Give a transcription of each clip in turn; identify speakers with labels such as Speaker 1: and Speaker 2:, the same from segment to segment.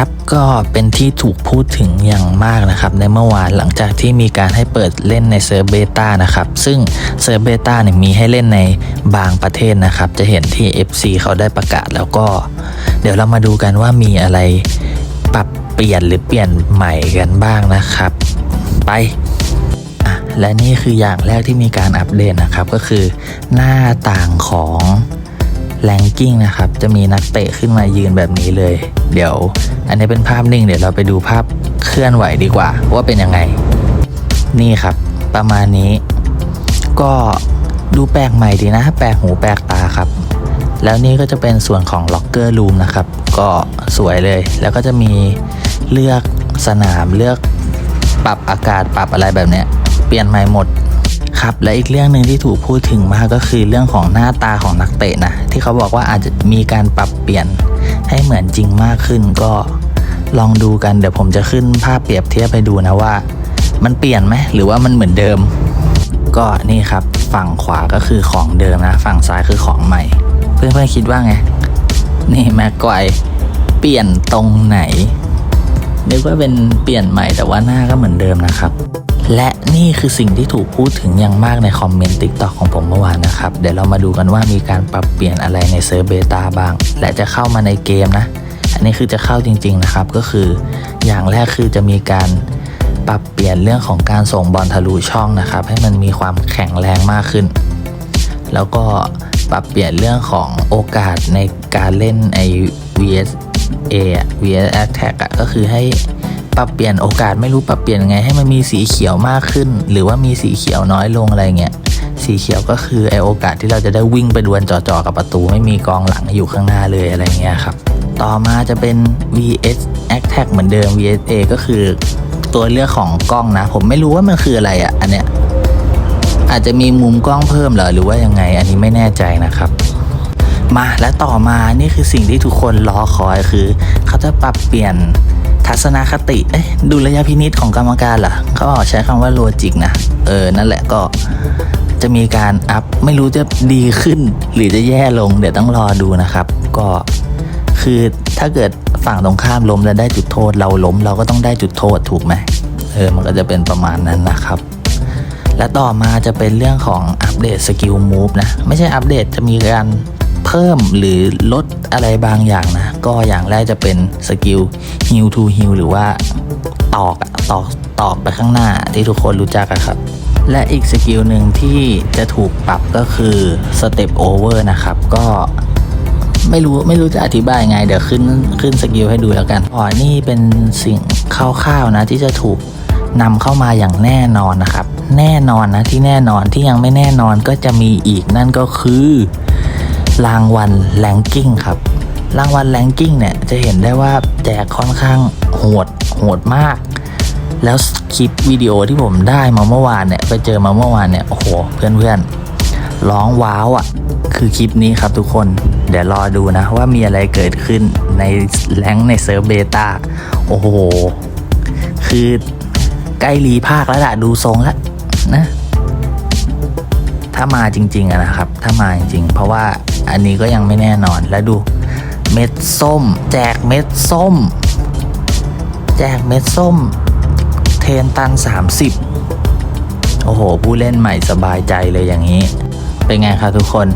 Speaker 1: ครับก็เป็นที่ถูกพูดถึงอย่างมากนะครับ ในเมื่อวานหลังจากที่มีการให้เปิดเล่นในเซิร์ฟเบต้านะครับ ซึ่งเซิร์ฟเบต้าเนี่ยมีให้เล่นในบางประเทศนะครับ จะเห็นที่ FC เขาได้ประกาศแล้วก็ เดี๋ยวเรามาดูกันว่ามีอะไรปรับเปลี่ยนหรือเปลี่ยนใหม่กันบ้างนะครับ ไปและนี่คืออย่างแรกที่มีการอัปเดตนะครับ ก็คือหน้าต่างของ แ a งกิ้งนะครับ จะมีนักเตะขึ้นมายืนแบบนี้เลย เดี๋ยว อันนี้เป็นภาพนิ่ง เดี๋ยวเราไปดูภาพเคลื่อนไหวดีกว่า ว่าเป็นยังไง นี่ครับ ประมาณนี้ ก็ดูแปลกใหม่ดีนะ แปลกหูแปลกตาครับ แล้วนี่ก็จะเป็นส่วนของล็อกเกอร์รูมนะครับ ก็สวยเลย แล้วก็จะมีเลือกสนามเลือกปรับอากาศปรับอะไรแบบเนี้ย เปลี่ยนใหม่หมด ครับและอีกเรื่องหนึ่งที่ถูกพูดถึงมากก็คือเรื่องของหน้าตาของนักเตะนะที่เขาบอกว่าอาจจะมีการปรับเปลี่ยนให้เหมือนจริงมากขึ้นก็ลองดูกันเดี๋ยวผมจะขึ้นภาพเปรียบเทียบไปดูนะว่า มันเปลี่ยนไหมหรือว่ามันเหมือนเดิม ก็นี่ครับฝั่งขวาก็คือของเดิมนะ ฝั่งซ้ายคือของใหม่ เพื่อนๆคิดว่าไง นี่แม็กไกวเปลี่ยนตรงไหนนึกว่าเป็นเปลี่ยนใหม่แต่ว่าหน้าก็เหมือนเดิมนะครับ และนี่คือสิ่งที่ถูกพูดถึงอย่างมากในคอมเมนต์ติ๊กต็อกของผมเมื่อวานนะครับ เดี๋ยวเรามาดูกันว่ามีการปรับเปลี่ยนอะไรในเซิร์ฟเบต้าบ้าง และจะเข้ามาในเกมนะ อันนี้คือจะเข้าจริง ๆนะครับ ก็คืออย่างแรกคือจะมีการปรับเปลี่ยนเรื่องของการส่งบอลทะลุช่องนะครับ ให้มันมีความแข็งแรงมากขึ้น แล้วก็ปรับเปลี่ยนเรื่องของโอกาสในการเล่นไอ VSA อะ VS Attack อะก็คือให้ ปรับเปลี่ยนโอกาสไม่รู้ปรับเปลี่ยนไงให้มันมีสีเขียวมากขึ้น หรือว่ามีสีเขียวน้อยลงอะไรเงี้ยสีเขียวก็คือไอโอกาสที่เราจะได้วิ่งไปดวลจ่อๆกับประตูไม่มีกองหลังอยู่ข้างหน้าเลยอะไรเงี้ยครับต่อมาจะเป็น VS Attack เหมือนเดิม VSA ก็คือตัวเลือกของกล้องนะ ผมไม่รู้ว่ามันคืออะไรอะอันเนี้ยอาจจะมีมุมกล้องเพิ่มเหรอหรือว่ายังไงอันนี้ไม่แน่ใจนะครับ มาและต่อมานี่คือสิ่งที่ทุกคนรอคอยคือ เขาจะปรับเปลี่ยน ทัศนคติเอ๊ะดูระยะพินิษของกรรมการเหรอเขาใช้คำว่าโลจิกนะ เออ นั่นแหละก็จะมีการอัพ ไม่รู้จะดีขึ้น หรือจะแย่ลง เดี๋ยวต้องรอดูนะครับ ก็คือถ้าเกิดฝั่งตรงข้ามล้มแล้วได้จุดโทษเราล้ม เราก็ต้องได้จุดโทษถูกไหมเออ มันก็จะเป็นประมาณนั้นนะครับ และต่อมาจะเป็นเรื่องของอัปเดตสกิลมูฟนะ ไม่ใช่อัปเดตจะมีการ พิ่มหรือลดอะไรบางอย่างนะ ก็อย่างแรกจะเป็นสกิล heal to heal หรือว่าตอกตอกตอกไปข้างหน้าที่ทุกคนรู้จักครับ และอีกสกิลหนึ่งที่จะถูกปรับก็คือ step over นะครับ ก็ไม่รู้ไม่รู้จะอธิบายไง เดี๋ยวขึ้นขึ้นสกิลให้ดูแล้วกันอ๋อนี่เป็นสิ่งคร่าวๆนะ ที่จะถูกนำเข้ามาอย่างแน่นอนนะครับ แน่นอนนะที่แน่นอนที่ยังไม่แน่นอนก็จะมีอีกนั่นก็คือ รางวัลแลงกิ้งครับ รางวัลแลงกิ้งเนี่ยจะเห็นได้ว่าแจกค่อนข้างโหดโหดมาก แล้วคลิปวิดีโอที่ผมได้มาเมื่อวานเนี่ยไปเจอมาเมื่อวานเนี่ยโอ้โหเพื่อนๆร้องว้าวอะ่ะ คือคลิปนี้ครับทุกคน เดี๋ยวรอดูนะว่ามีอะไรเกิดขึ้นในแรงในเซิร์ฟเบต้าโอ้โห คือใกล้รีภาคแล้วล่ะดูทรงแล้วนะ ถ้ามาจริง ๆอะนะครับ ถ้ามาจริง ๆ เพราะว่า อันนี้ก็ยังไม่แน่นอนแล้วดู เม็ดส้ม แจกเม็ดส้ม แจกเม็ดส้ม เทนตัน 30 โอ้โห ผู้เล่นใหม่สบายใจเลยอย่างนี้ เป็นไงครับทุกคน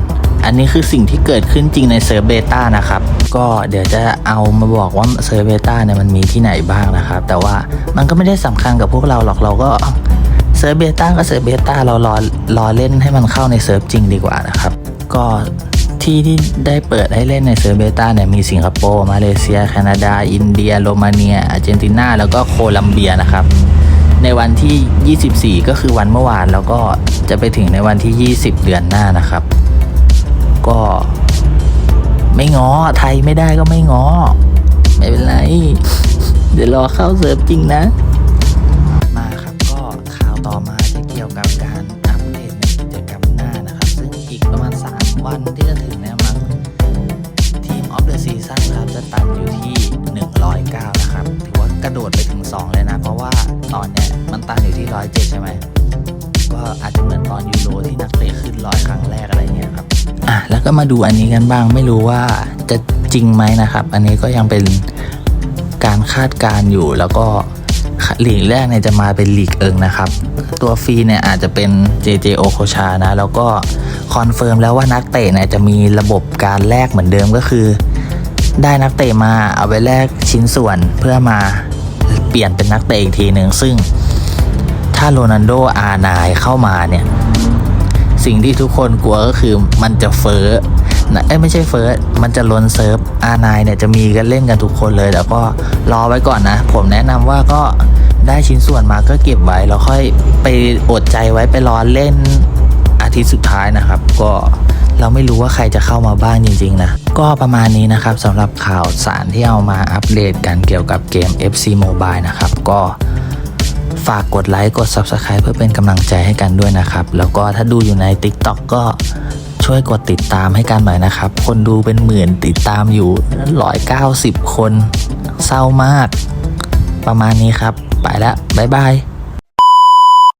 Speaker 1: อันนี้คือสิ่งที่เกิดขึ้นจริงในเซิร์ฟเบต้านะครับ ก็เดี๋ยวจะเอามาบอกว่าเซิร์ฟเบต้าเนี่ยมันมีที่ไหนบ้างนะครับ แต่ว่ามันก็ไม่ได้สำคัญกับพวกเราหรอกเราก็เซิร์ฟเบต้าก็เซิร์ฟเบต้าเรารอรอเล่นให้มันเข้าในเซิร์ฟจริงดีกว่านะครับ ก็ ที่ที่ได้เปิดให้เล่นในเซิร์ฟเบต้าเนี่ยมีสิงคโปร์มาเลเซีย แคนาดา อินเดีย โรมาเนีย อาร์เจนตินา แล้วก็โคลัมเบียนะครับ ในวันที่ 24 ก็คือวันเมื่อวาน แล้วก็จะไปถึงในวันที่ 20 เดือนหน้านะครับ ก็ไม่ง้อไทยไม่ได้ก็ไม่ง้อไม่เป็นไร เดี๋ยวรอเข้าเซิร์ฟจริงนะ ระโดดไปถึง 2 เลยนะ เพราะว่าตอนเนี้ยมันตันอยู่ที่107ใช่ไหมก็อาจจะเหมือนตอนยูโรที่นักเตะขึ้นร้อยครั้งแรกอะไรเงี้ยครับอะแล้วก็มาดูอันนี้กันบ้างไม่รู้ว่าจะจริงไหมนะครับ อันนี้ก็ยังเป็นการคาดการณ์อยู่แล้วก็หลีกแรกเนี่ยจะมาเป็นหลีกเอิงนะครับ ตัวฟรีเนี่ยอาจจะเป็น JJ o k o c h a นะ แล้วก็คอนเฟิร์มแล้วว่านักเตะเนี่ยจะมีระบบการแลกเหมือนเดิมก็คือ ได้นักเตะมาเอาไปแลกชิ้นส่วนเพื่อมา เปลี่ยนเป็นนักเตะอีกทีหนึ่งซึ่งถ้าโรนัลโดอาร์ไนเข้ามาเนี่ย สิ่งที่ทุกคนกลัวก็คือมันจะเฟ้อนะเอ้ไม่ใช่เฟ้อมันจะล้นเซิร์ฟ อาร์ไนเนี่ยจะมีกันเล่นกันทุกคนเลยแต่ก็รอไว้ก่อนนะ ผมแนะนำว่าก็ได้ชิ้นส่วนมาก็เก็บไว้ แล้วค่อยไปอดใจไว้ไปรอเล่นอาทิตย์สุดท้ายนะครับ ก็ เราไม่รู้ว่าใครจะเข้ามาบ้างจริง ๆ นะ ก็ประมาณนี้นะครับสำหรับข่าวสารที่เอามาอัปเดตกันเกี่ยวกับเกม FC Mobile นะครับ ก็ฝากกดไลค์กด Subscribe เพื่อเป็นกำลังใจให้กันด้วยนะครับ แล้วก็ถ้าดูอยู่ใน TikTok ก็ช่วยกดติดตามให้กันหน่อยนะครับ คนดูเป็นหมื่นติดตามอยู่190คน เศร้ามาก ประมาณนี้ครับ ไปแล้วบ๊ายบาย